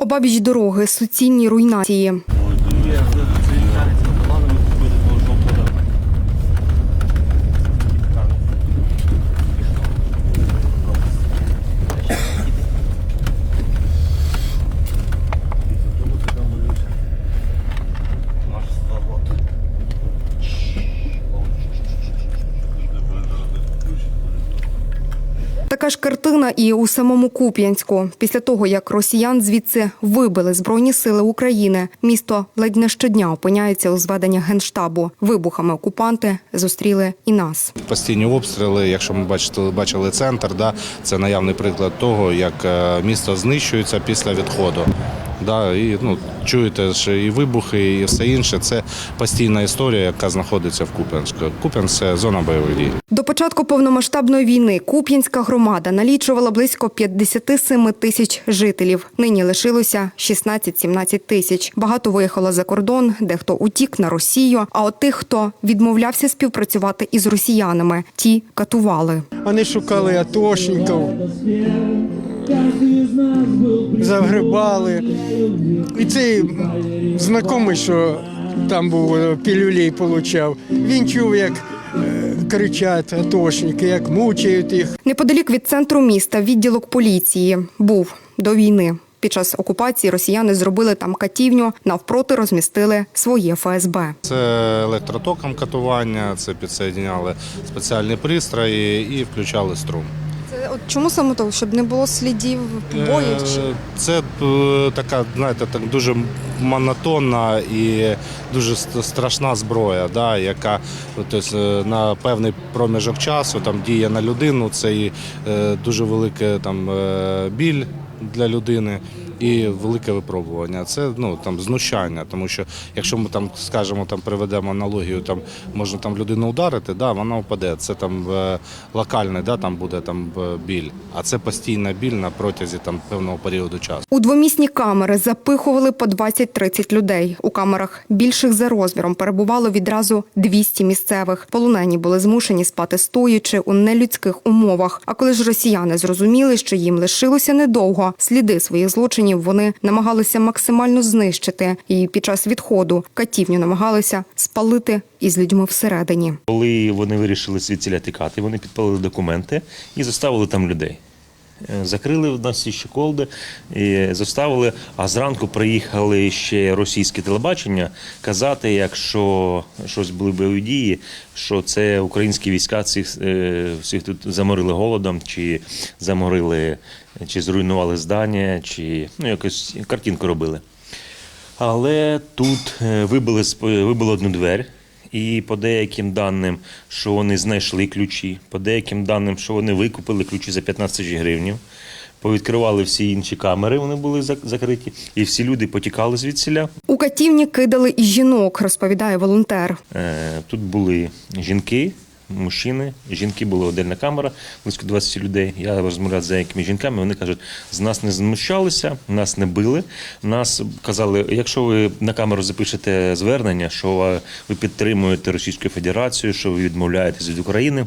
Обабіч дороги суцільні руйнації. Ж картина і у самому Куп'янську. Після того, як росіян звідси вибили збройні сили України, місто ледь не щодня опиняється у зведенні генштабу. Вибухами окупанти зустріли і нас. Постійні обстріли, якщо ми бачили, бачили центр, да, це наявний приклад того, як е, місто знищується після відходу. Да, і ну, чуєте що і вибухи, і все інше. Це постійна історія, яка знаходиться в Куп'янську. Куп'янськ – це зона бойових дій. До початку повномасштабної війни Куп'янська громада налічувала близько 57 тисяч жителів. Нині лишилося 16-17 тисяч. Багато виїхало за кордон, дехто утік на Росію. А от тих, хто відмовлявся співпрацювати із росіянами, ті катували. Вони шукали атошників, загребали. І цей знайомий, що там був е, пілюлей получав, він чув, як е, кричать атошники, як мучають їх. Неподалік від центру міста відділок поліції був до війни. Під час окупації росіяни зробили там катівню, навпроти розмістили своє ФСБ. Це електротоком катування, це підсоєдняли спеціальні пристрої і включали струм. От чому саме того, щоб не було слідів Е, Це е, така, знаєте, так дуже монотонна і дуже страшна зброя, да, яка тобто, на певний проміжок часу там діє на людину. Це і дуже велике там біль для людини. І велике випробування. Це ну там знущання, тому що якщо ми там скажемо, там приведемо аналогію, там можна там людину ударити, да, вона впаде. Це там е, локальний, да, там буде там е, біль, а це постійна біль на протязі там певного періоду часу. У двомісні камери запихували по 20-30 людей. У камерах більших за розміром перебувало відразу 200 місцевих. Полонені були змушені спати стоячи у нелюдських умовах. А коли ж росіяни зрозуміли, що їм лишилося недовго, сліди своїх злочинів вони намагалися максимально знищити. І під час відходу катівню намагалися спалити із людьми всередині. Коли вони вирішили звідсіля тікати, вони підпалили документи і заставили там людей. Е, Закрили в нас всі щеколди і заставили, а зранку приїхали ще російське телебачення казати, якщо щось були бойові дії, що це українські війська цих е, всіх тут заморили голодом, чи заморили, чи зруйнували здання, чи ну якось картинку робили. Але тут е, вибили, вибили одну двері. І по деяким даним, що вони знайшли ключі, по деяким даним, що вони викупили ключі за 15 тисяч гривень, повідкривали всі інші камери, вони були закриті, і всі люди потікали звідсіля. У катівні кидали і жінок, розповідає волонтер. Е, Тут були жінки, мужчини, жінки була отдельна камера, близько 20 людей. Я розмовляв з деякими жінками. Вони кажуть, з нас не знущалися, нас не били. Нас казали, якщо ви на камеру запишете звернення, що ви підтримуєте Російську Федерацію, що ви відмовляєтесь від України.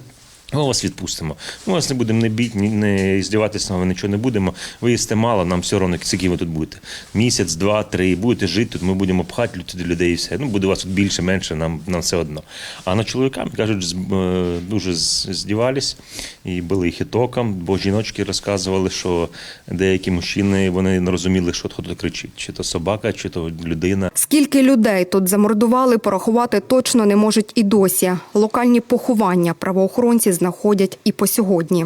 Ми вас відпустимо. Ми вас не будемо не бити, ні- не здіватися вами, нічого не будемо. Ви їсте мало, нам все одно, скільки ви тут будете. Місяць, два, три, будете жити тут, ми будемо пхати туди людей і все. Ну, буде вас тут більше, менше, нам, нам все одно. А на чоловікам, кажуть, е, дуже здівались і били їх і током, бо жіночки розказували, що деякі мужчини вони не розуміли, що хто тут кричить. Чи то собака, чи то людина. Скільки людей тут замордували, порахувати точно не можуть і досі. Локальні поховання правоохоронці знаходять і по сьогодні.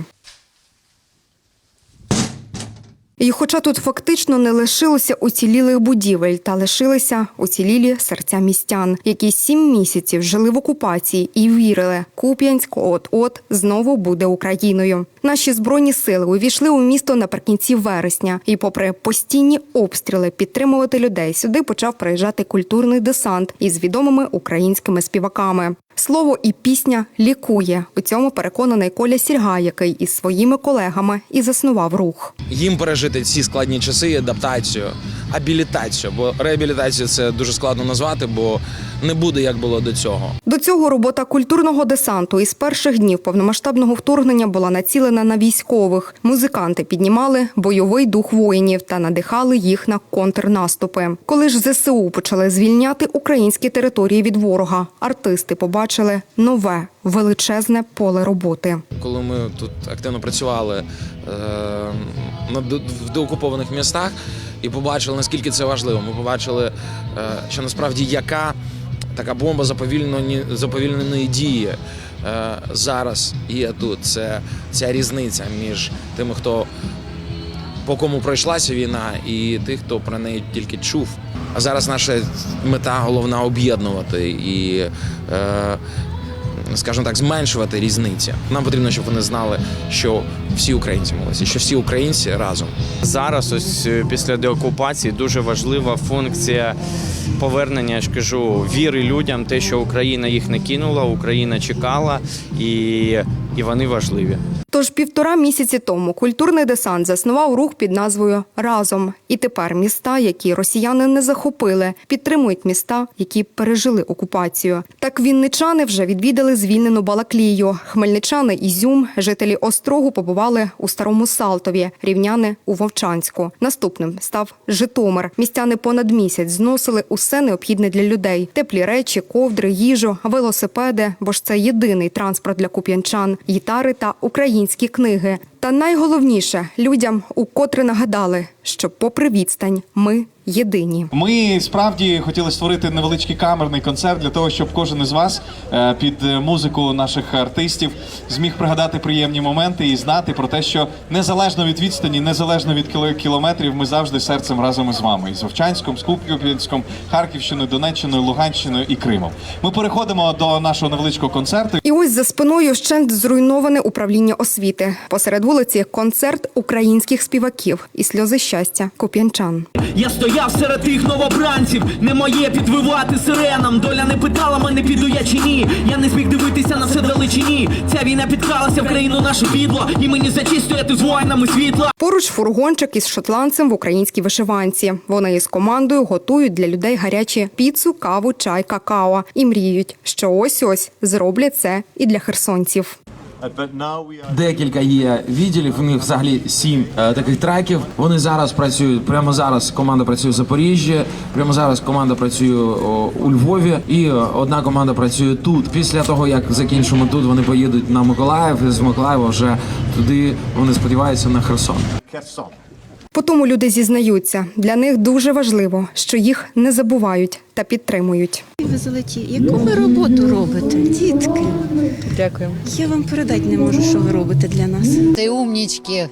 І хоча тут фактично не лишилося уцілілих будівель, та лишилися уцілілі серця містян, які сім місяців жили в окупації і вірили, Куп'янськ от-от знову буде Україною. Наші збройні сили увійшли у місто наприкінці вересня, і, попри постійні обстріли, підтримувати людей сюди почав приїжджати культурний десант із відомими українськими співаками. Слово і пісня лікує. У цьому переконаний Коля Сільга, який із своїми колегами і заснував рух. їм пережити ці складні часи, адаптацію, абілітацію. Бо реабілітацію це дуже складно назвати, бо не буде як було до цього. До цього робота культурного десанту із перших днів повномасштабного вторгнення була націлена на військових. Музиканти піднімали бойовий дух воїнів та надихали їх на контрнаступи. Коли ж ЗСУ почали звільняти українські території від ворога, артисти побачили нове величезне поле роботи. Коли ми тут активно працювали е, на в деокупованих містах і побачили, наскільки це важливо. Ми побачили, е, що насправді яка така бомба заповільнені- заповільненої дії е, зараз є тут. Це ця різниця між тими, хто по кому пройшлася війна, і тих, хто про неї тільки чув. Зараз наша мета головна об'єднувати і, е, скажімо так, зменшувати різниці. Нам потрібно, щоб вони знали, що всі українці молодці, що всі українці разом. Зараз, ось е, після деокупації, дуже важлива функція повернення, я ж кажу, віри людям, те, що Україна їх не кинула, Україна чекала, і, і вони важливі. Тож півтора місяці тому культурний десант заснував рух під назвою Разом. І тепер міста, які росіяни не захопили, підтримують міста, які пережили окупацію. Так вінничани вже відвідали звільнену Балаклію. Хмельничани Ізюм, жителі Острогу побували у Старому Салтові, рівняни у Вовчанську. Наступним став Житомир. Містяни понад місяць зносили усе необхідне для людей: теплі речі, ковдри, їжу, велосипеди, бо ж це єдиний транспорт для куп'янчан, гітари та українські книги. Та найголовніше людям укотре нагадали, що, попри відстань, ми єдині. Ми справді хотіли створити невеличкий камерний концерт для того, щоб кожен із вас е, під музику наших артистів зміг пригадати приємні моменти і знати про те, що незалежно від відстані, незалежно від кіло- кілометрів, ми завжди серцем разом із вами із Вовчанськом, з Куп'янськом, Харківщиною, Донеччиною, Луганщиною і Кримом. Ми переходимо до нашого невеличкого концерту. І ось за спиною вщент зруйноване управління освіти. Посеред вулиці концерт українських співаків і сльози щастя куп'янчан. Я стояв серед тих новобранців, не моє підвивати сиренам. Доля не питала мене, піду я чи ні. Я не зміг дивитися на все далечині. Ця війна підкралася в країну нашу підло, і мені зачистуєте з воїнами світла. Поруч фургончик із шотландцем в українській вишиванці. Вони із командою готують для людей гарячі піцу, каву, чай, какао і мріють, що ось ось зроблять це і для херсонців. Декілька є відділів. У них взагалі сім е, таких треків. Вони зараз працюють. Прямо зараз команда працює в Запоріжжі. Прямо зараз команда працює о, у Львові, і е, одна команда працює тут. Після того як закінчимо тут, вони поїдуть на Миколаїв. і З Миколаєва вже туди вони сподіваються на Херсон. Потому люди зізнаються, для них дуже важливо, що їх не забувають та підтримують. Ви золоті, яку ви роботу робите, дітки? Дякую. Я вам передати не можу, що ви робите для нас. Ты умнички.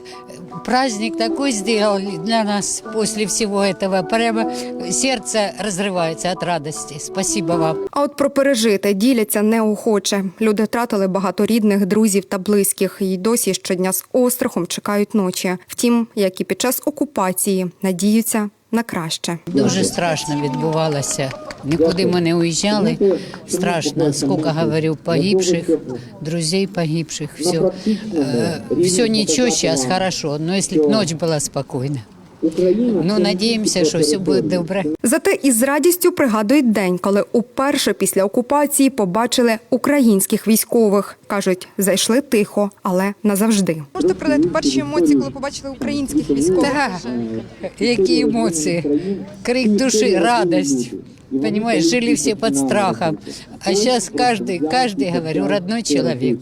Праздник такой сделали для нас после всего этого. Прямо сердце разрывается от радости. Спасибо вам. А от про пережите діляться неохоче. Люди втратили багато рідних, друзів та близьких і й досі щодня з острахом чекають ночі. Втім, як і під час окупації, надіються на краще. Дуже страшно відбувалося. Нікуди ми не уїжджали. Страшно. Скільки говорю, погибших, друзей погибших. Все, все нічого, зараз хорошо. Ну, якщо б ніч була спокойна. Ну, надіємося, що все буде добре. Зате із радістю пригадують день, коли уперше після окупації побачили українських військових. кажуть, зайшли тихо, але назавжди. Можете передати перші емоції, коли побачили українських військових? Так, які емоції. Крик душі, радость. Понимаешь, жили все под страхом. А сейчас каждый, каждый, говорю, родной человек.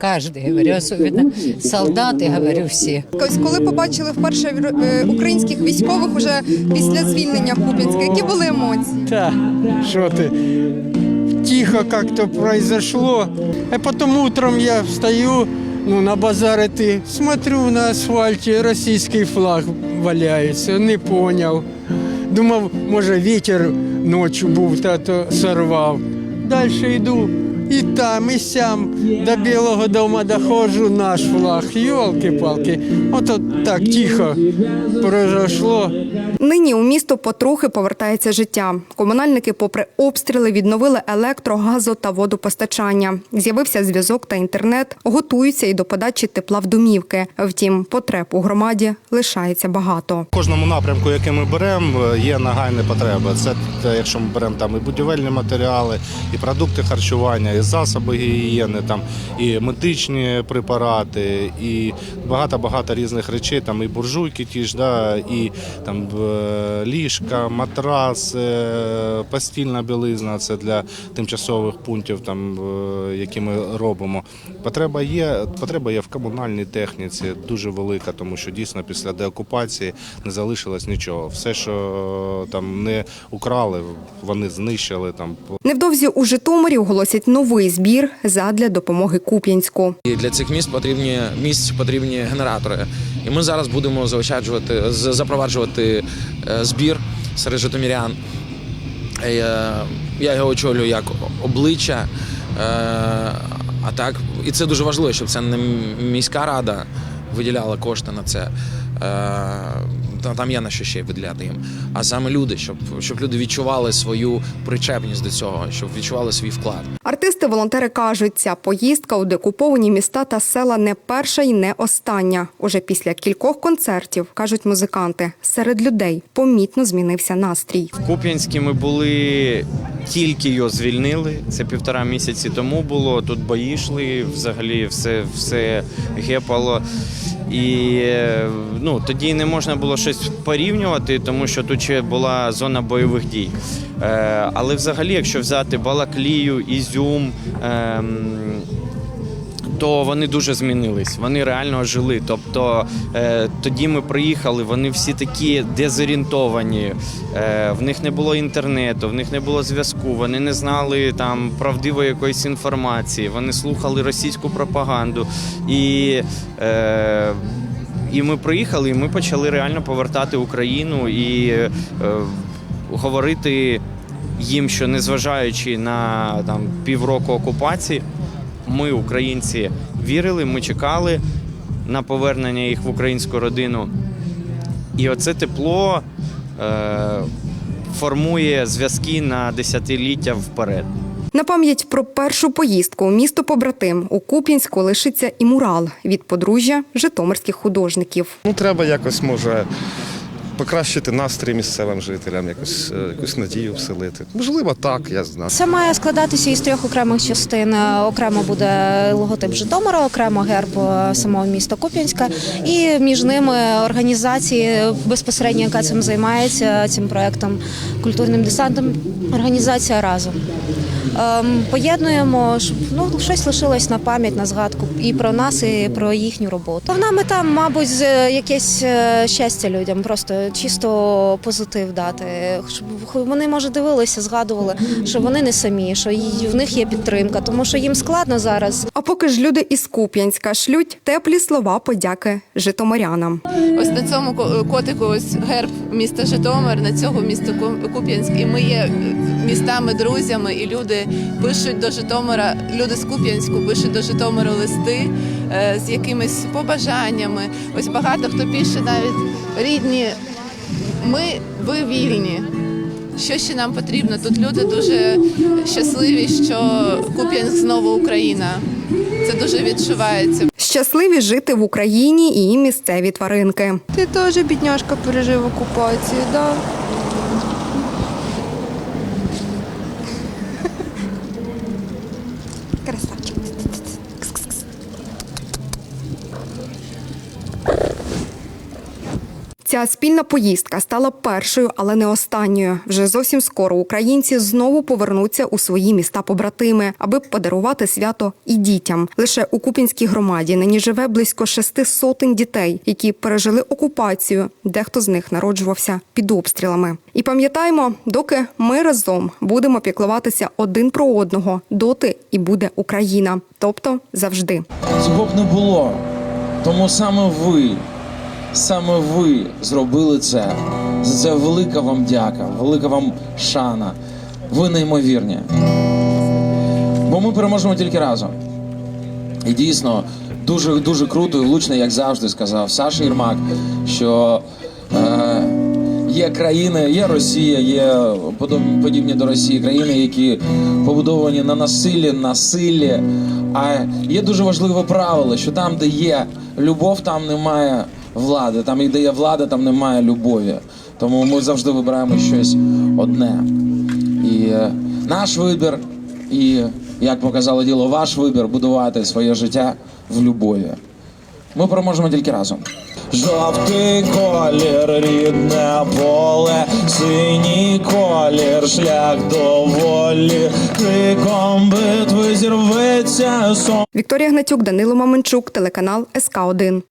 Каждый, говорю, особенно солдаты, говорю, все. Ось коли побачили вперше е, українських військових уже після звільнення Куп'янська, які були емоції? Та, что ты? Тихо как-то произошло. А потом утром я встаю, ну, на базар идти, смотрю на асфальте, российский флаг валяється, не поняв. Думав, може вітер ночі був, та то сорвав. Далі йду, І там, і сям до Білого дому доходжу наш флаг. Йолки-палки. Ото так тихо произошло. Нині у місто потрохи повертається життя. Комунальники, попри обстріли, відновили електро, газо та водопостачання. З'явився зв'язок та інтернет, готуються і до подачі тепла в домівки. Втім, потреб у громаді лишається багато. В кожному напрямку, який ми беремо, є нагальні потреби. Це якщо ми беремо там і будівельні матеріали, і продукти харчування, і засоби гігієни, там і медичні препарати, і багато багато різних речей. Там і буржуйки, ті ж, да, і там е, ліжка, матрас, е, постільна білизна. Це для тимчасових пунктів, там е, які ми робимо. Потреба є, потреба є в комунальній техніці, дуже велика, тому що дійсно після деокупації не залишилось нічого. Все, що там не украли, вони знищили там. Невдовзі у Житомирі оголосять новий збір задля допомоги Куп'янську. Для цих міст потрібні місць потрібні генератори. І ми зараз будемо заощаджувати, запроваджувати е, збір серед житомирян. Е, Я його очолюю як обличчя. Е, А так, і це дуже важливо, щоб це не міська рада виділяла кошти на це. Та- Там є на що ще виділяти їм. А саме люди, щоб, щоб люди відчували свою причепність до цього, щоб відчували свій вклад. Артисти, волонтери кажуть, ця поїздка у декуповані міста та села не перша і не остання. Уже після кількох концертів кажуть музиканти, серед людей помітно змінився настрій. В Куп'янській ми були тільки його звільнили. Це півтора місяці тому було. Тут бої йшли, взагалі все, все гепало. І ну, тоді не можна було щось порівнювати, тому що тут ще була зона бойових дій. Е, але взагалі, якщо взяти Балаклію, Ізюм. ем, то вони дуже змінились. Вони реально жили. Тобто е, тоді ми приїхали, вони всі такі дезорієнтовані. Е, в них не було інтернету, в них не було зв'язку, вони не знали там правдивої якоїсь інформації, вони слухали російську пропаганду. І, е, і ми приїхали, і ми почали реально повертати Україну і е, говорити їм, що незважаючи на там півроку окупації, ми, українці, вірили, ми чекали на повернення їх в українську родину. І оце тепло е, формує зв'язки на десятиліття вперед. На пам'ять про першу поїздку у місто побратим у Куп'янську лишиться і мурал від подружжя житомирських художників. Ну, треба якось, може, покращити настрій місцевим жителям, якось, е, якусь надію вселити. Можливо, так, я знаю. Це має складатися із трьох окремих частин. Е, Окремо буде логотип Житомира, окремо герб е, самого міста Куп'янська, і між ними організації безпосередньо, яка цим займається цим проектом культурним десантом. Організація разом. Ем, Поєднуємо, щоб ну щось лишилось на пам'ять, на згадку і про нас, і про їхню роботу. Головна мета, мабуть, з- якесь е, щастя людям, просто чисто позитив дати, щоб вони може дивилися, згадували, що вони не самі, що й- в них є підтримка, тому що їм складно зараз. А поки ж люди із Куп'янська шлють теплі слова подяки житомирянам. Ось на цьому ко- котику ось герб міста Житомир, на цього міста Ку- Куп'янськ. І ми є містами, друзями, і люди пишуть до Житомира, люди з Куп'янську пишуть до Житомира листи е, з якимись побажаннями. Ось багато хто пише навіть рідні. Ми ви вільні. Що ще нам потрібно? Тут люди дуже щасливі, що Куп'янськ знову Україна. Це дуже відчувається. Щасливі жити в Україні і місцеві тваринки. Ти теж бідняшка пережив окупацію, да? Ця спільна поїздка стала першою, але не останньою. Вже зовсім скоро українці знову повернуться у свої міста побратими, аби подарувати свято і дітям. Лише у Купінській громаді нині живе близько шести сотень дітей, які пережили окупацію. Дехто з них народжувався під обстрілами. І пам'ятаємо, доки ми разом будемо піклуватися один про одного, доти і буде Україна, тобто завжди. Б не було. Тому саме ви, саме ви зробили це. За це велика вам дяка, велика вам шана. Ви неймовірні. Бо ми переможемо тільки разом. І дійсно дуже дуже круто і влучно, як завжди сказав Саша Єрмак, що е, є країни, є Росія, є подібні до Росії країни, які побудовані на насиллі, насилі. А є дуже важливе правило, що там, де є любов, там немає влади. Там, де є влада, там немає любові. Тому ми завжди вибираємо щось одне. І е, наш вибір, і як показало діло, ваш вибір будувати своє життя в любові. Ми переможемо тільки разом. Жовтий колір, рідне поле, синій колір, шлях до волі, криком битви зірветься сон. Вікторія Гнатюк, Данило Маменчук, телеканал СК 1